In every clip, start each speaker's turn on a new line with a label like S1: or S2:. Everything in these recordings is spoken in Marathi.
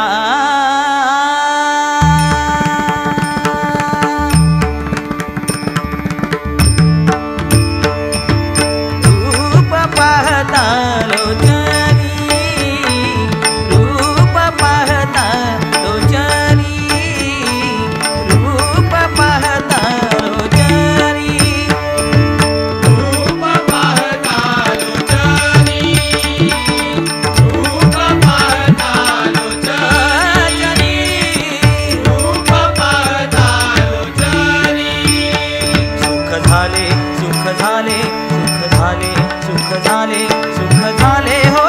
S1: ah.
S2: सुख झाले सुख झाले हो।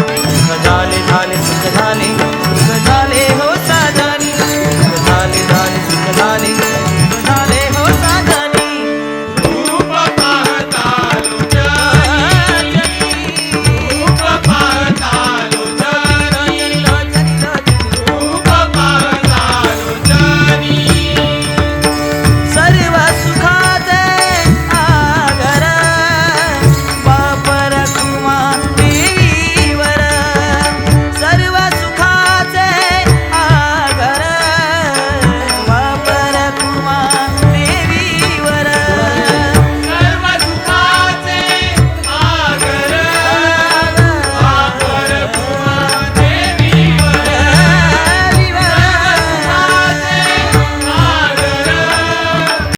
S2: झाले झाले सुख झाले. सुख झाले हो साधारी झाले झाले सुख झाले.